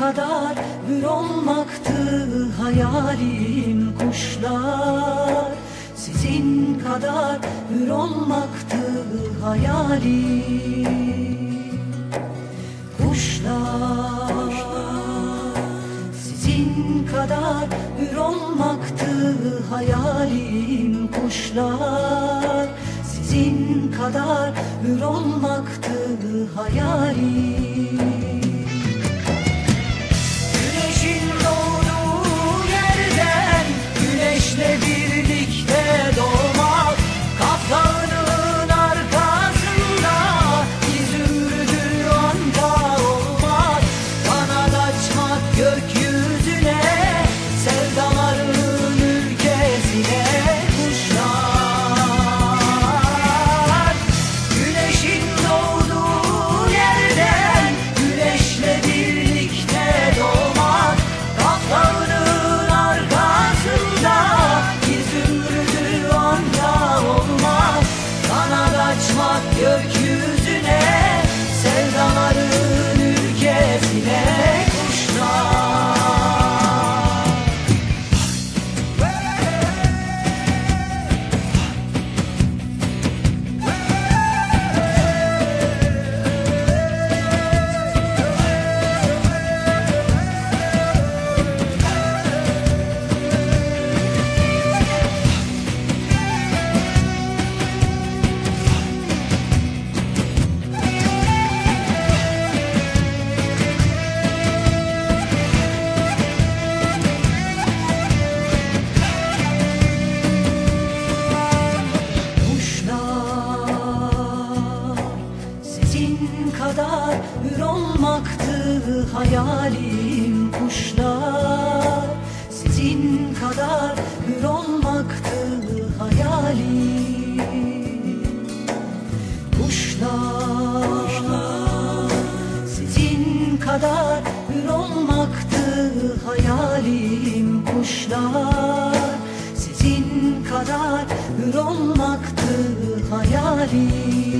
kadar hür olmaktı hayalim kuşlar. Sizin kadar hür olmaktı hayalim Kuşlar. Sizin kadar hür olmaktı hayalim kuşlar. Sizin kadar hür olmaktı hayalim Senin kadar hür olmaktı hayalim kuşlar. Sizin kadar hür olmaktı hayalim.